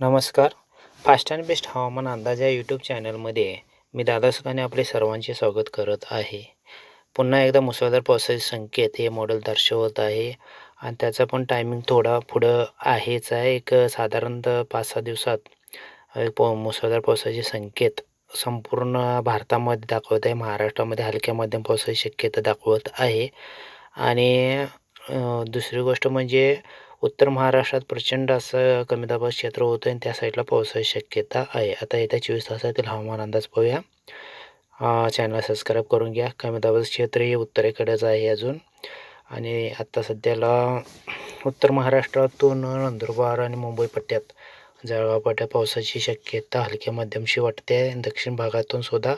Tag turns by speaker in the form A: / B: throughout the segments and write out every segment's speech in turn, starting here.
A: नमस्कार. Fast and best हवामान अंदाज या यूट्यूब चॅनलमध्ये मी दादा सुखाने आपले सर्वांचे स्वागत करत आहे. पुन्हा एकदा मुसळधार पावसाचे संकेत हे मॉडेल दर्शवत आहे. आणि त्याचा पण टायमिंग थोडा पुढं आहेच आहे. एक साधारणतः पाच सहा दिवसात एक मुसळधार पावसाचे संकेत संपूर्ण भारतामध्ये दाखवत आहे. महाराष्ट्रामध्ये हलक्या मध्यम पावसाची शक्यता दाखवत आहे. आणि दुसरी गोष्ट म्हणजे उत्तर महाराष्ट्रात प्रचंड असं कमी दाबाचं क्षेत्र होतं आणि त्या साईडला पावसाची शक्यता आहे. आता येत्या चोवीस तासातील हवामान अंदाज पाहूया. चॅनल सबस्क्राईब करून घ्या. कमी दाबाचं क्षेत्र हे उत्तरेकडेच आहे अजून. आणि आत्ता सध्याला उत्तर महाराष्ट्रातून नंदुरबार आणि मुंबई पट्ट्यात जळगाव पट्ट्यात पावसाची शक्यता हलक्या मध्यमशी वाटते. दक्षिण भागातून सुद्धा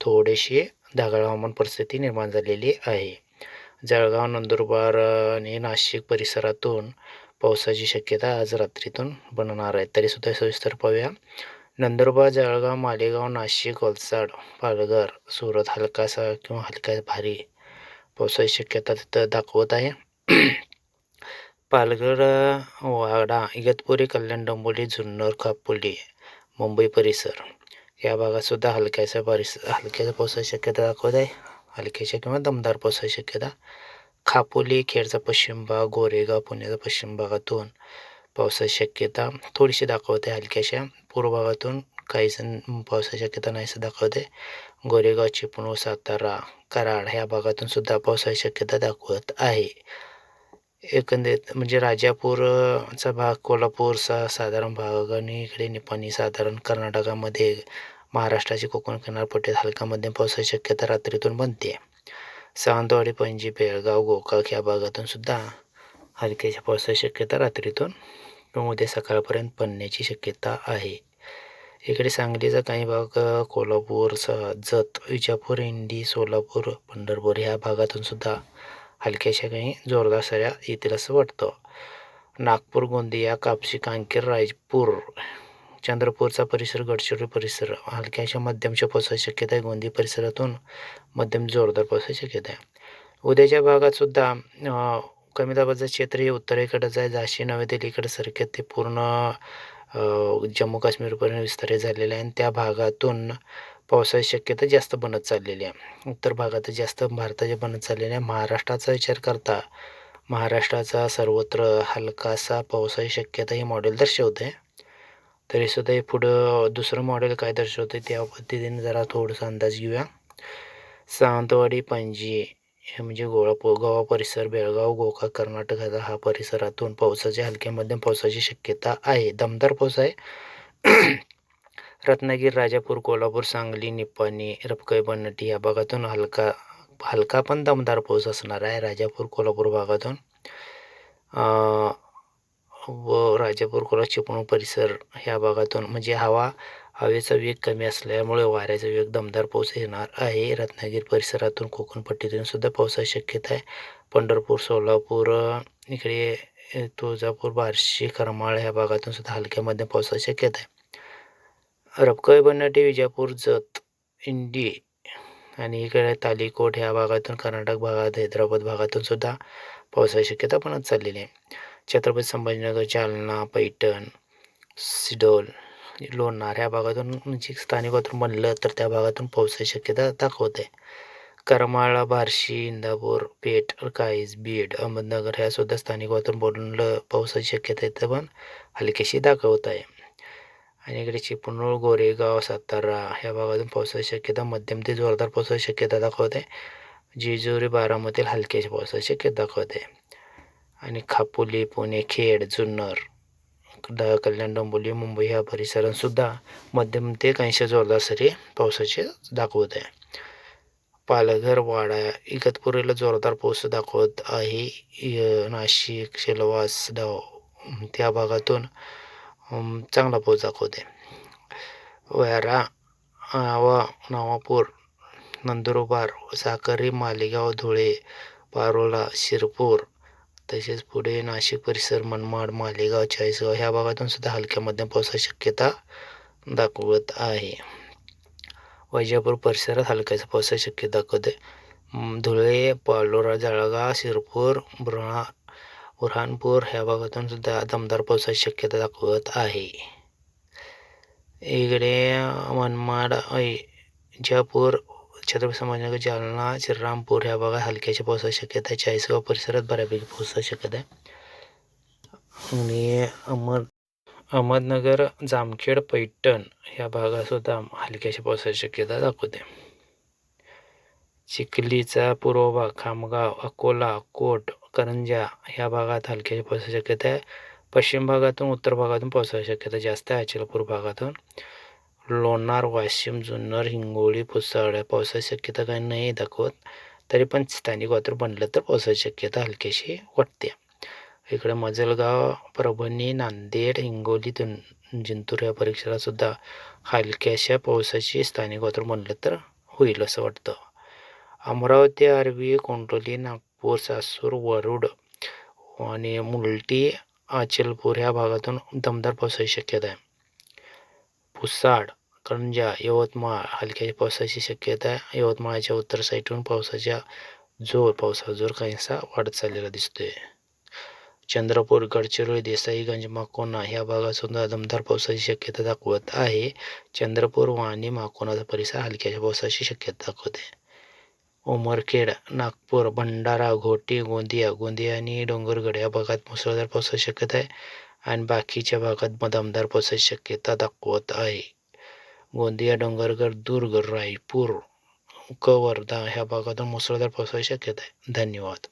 A: थोडीशी ढगाळ हवामान परिस्थिती निर्माण झालेली आहे. जळगाव नंदुरबार आणि नाशिक परिसरातून पावसाची शक्यता आज रात्रीतून बनणार आहे. तरीसुद्धा सविस्तर पाहूया. नंदुरबार जळगाव मालेगाव नाशिक वलसाड पालघर सुरत हलकासा किंवा हलका भारी पावसाची शक्यता तिथं दाखवत आहे. पालघर वाडा इगतपुरी कल्याण डोंबोली जुन्नर कापोली मुंबई परिसर या भागातसुद्धा हलक्याचा परिसर हलक्याच्या पावसाची शक्यता दाखवत आहे. हलक्याच्या किंवा दमदार पावसाची शक्यता. खापोली खेडचा पश्चिम भाग गोरेगाव पुण्याचा पश्चिम भागातून पावसाची शक्यता थोडीशी दाखवते. हलक्याशा पूर्व भागातून काही पावसाची शक्यता नाहीसं दाखवते. गोरेगाव चिपळूण सातारा कराड ह्या भागातून सुद्धा पावसाची शक्यता दाखवत आहे. एकंदरीत म्हणजे राजापूरचा भाग कोल्हापूरचा साधारण भाग आणि इकडे निपाणी साधारण कर्नाटकामध्ये महाराष्ट्राची कोकण किनारपट्टीत हलका मध्यम पावसाची शक्यता रात्रीतून बनते. सावंतवाडी पणजी बेळगाव गोकाक या भागातून सुद्धा हलक्याच्या पावसाची शक्यता रात्रीतून किंवा उद्या सकाळपर्यंत पडण्याची शक्यता आहे. इकडे सांगलीचा काही भाग कोल्हापूर स जत विजापूर इंडी सोलापूर पंढरपूर ह्या भागातून सुद्धा हलक्याशा काही जोरदार सऱ्या येतील असं वाटतं. नागपूर गोंदिया कापशी कांकेर रायपूर चंद्रपूरचा परिसर गडचिरोली परिसर हलक्याशा मध्यमच्या पावसाची शक्यता आहे. गोंदी परिसरातून मध्यम जोरदार पावसाची शक्यता आहे. उद्याच्या भागात सुद्धा कमी दाबाचं क्षेत्र हे उत्तरेकडेच आहे. झाशी नवी दिल्लीकडे सरकेत ते पूर्ण जम्मू काश्मीरपर्यंत विस्तारित झालेलं आहे. आणि त्या भागातून पावसाची शक्यता जास्त बनत चाललेली आहे. उत्तर भागात जास्त भारताच्या बनत चाललेले आहे. महाराष्ट्राचा विचार करता महाराष्ट्राचा सर्वत्र हलकासा पावसाची शक्यता हे मॉडेल दर्शवते तरीसुद्धा हे पुढं दुसरं मॉडेल काय दर्शवते त्या पद्धतीने जरा थोडंसं अंदाज घेऊया. सावंतवाडी पणजी हे म्हणजे गोळापूर गोवा परिसर बेळगाव गोका कर्नाटकाचा हा परिसरातून पावसाच्या हलक्या मध्यम पावसाची शक्यता आहे. दमदार पाऊस आहे. रत्नागिरी राजापूर कोल्हापूर सांगली निपाणी रपकई बनटी या भागातून हलका हलका पण दमदार पाऊस असणार आहे. राजापूर कोल्हापूर भागातून. व राजापूर कोला चिपळूण परिसर ह्या भागातून म्हणजे हवा हवेचा वेग कमी असल्यामुळे वाऱ्याचा वेग दमदार पाऊस येणार आहे. रत्नागिरी परिसरातून कोकणपट्टीतून सुद्धा पावसाची शक्यता आहे. पंढरपूर सोलापूर इकडे तुळजापूर बार्शी करमाळ ह्या भागातून सुद्धा हलक्यामध्ये पावसाची शक्यता आहे. रपकई बन्नाटी विजापूर जत इंडी आणि इकडे तालिकोट ह्या भागातून कर्नाटक भागात हैदराबाद भागातून सुद्धा पावसाची शक्यता पण चाललेली आहे. छत्रपती संभाजीनगर जालना पैठण सिडोल लोणार ह्या भागातून म्हणजे जी स्थानिक वातावरण बनलं तर त्या भागातून पावसाची शक्यता दाखवते करमाळा बार्शी इंदापूर पेठ काईज बीड अहमदनगर ह्या सुद्धा स्थानिक वातावरण बोललं पावसाची शक्यता इथं पण हलकीशी दाखवत आहे. आणि इकडे चिपळूण गोरेगाव सातारा ह्या भागातून पावसाची शक्यता मध्यम ते जोरदार पावसाची शक्यता दाखवते जेजुरी बारामधील हलक्याच्या पावसाची शक्यता दाखवते आणि खापोली पुणे खेड जुन्नर कल्याण डोंबिवली मुंबई ह्या परिसरातसुद्धा मध्यम ते काहीशा जोरदार सरी पावसाचे दाखवत आहे. पालघर वाडा इगतपुरीला जोरदार पाऊस दाखवत आहे. नाशिक शेलवास डाव त्या भागातून चांगला पाऊस दाखवते वॅरा नावा नवापूर नंदुरबार साकरी मालेगाव धुळे पारोला शिरपूर तसेच पुढे नाशिक परिसर, मनमाड, मालेगाव, चाळीसगाव ह्या भागातून सुद्धा हलक्या मध्यम पावसाची शक्यता दाखवत आहे. वैजापूर परिसरात हलक्याचा पावसाची शक्यता दाखवते. धुळे, पालोरा, जळगाव, शिरपूर बुरहा बुरहानपूर ह्या भागातून सुद्धा दमदार पावसाची शक्यता दाखवत आहे. इकडे, मनमाड इजापूर छत्रपती संभाजीनगर जालना श्रीरामपूर ह्या भागात हलक्याच्या पावसाची शक्यता आहे. चाळीसगाव परिसरात बऱ्यापैकी पावसाची शक्यता आहे. आणि अहमद अहमदनगर जामखेड पैठण ह्या भागातसुद्धा हलक्याच्या पावसाची शक्यता दाखवते. चिखलीचा पूर्व भाग खामगाव अकोला कोट करंजा ह्या भागात हलक्याच्या पावसाची शक्यता आहे. पश्चिम भागातून उत्तर भागातून पावसाची शक्यता जास्त आहे. अचलपूर भागातून. लोणार वाशिम जुन्नर हिंगोली पुसाड पावसाची शक्यता काही नाही दाखवत. तरी पण स्थानिक वातावरण बनलं तर पावसाची शक्यता हलकीशी वाटते. इकडे मजलगाव परभणी नांदेड हिंगोली तुन जिंतूर या परिसरातसुद्धा हलक्याशा पावसाची स्थानिक वातावरण बनलं तर होईल असं वाटतं. अमरावती आरवी कोंडोली नागपूर सासूर वरुड आणि मुलटी अचलपूर ह्या भागातून दमदार पावसाची शक्यता आहे. पुसाड करंजा यवतमाळ हलक्या पावसाची शक्यता आहे. यवतमाळच्या उत्तर साईडून पावसाच्या जोर पावसाचा जोर काहीसा वाढत चाललेला दिसतोय. चंद्रपूर गडचिरोली देसाईगंज माकोना ह्या भागात सुद्धा दमदार पावसाची शक्यता दाखवत आहे. चंद्रपूर वाणी माकोनाचा परिसर हलक्याच्या पावसाची शक्यता दाखवते. उमरखेड नागपूर भंडारा घोटी गोंदिया गोंदिया आणि डोंगरगड या भागात मुसळधार पावसाची शक्यता आहे आणि बाकीच्या भागात दमदार पावसाची शक्यता दाखवत आहे. गोंदिया डोंगरगड दुर्ग रायपूर क वर्धा ह्या भागातून मुसळधार पावसाची शक्यता आहे. धन्यवाद.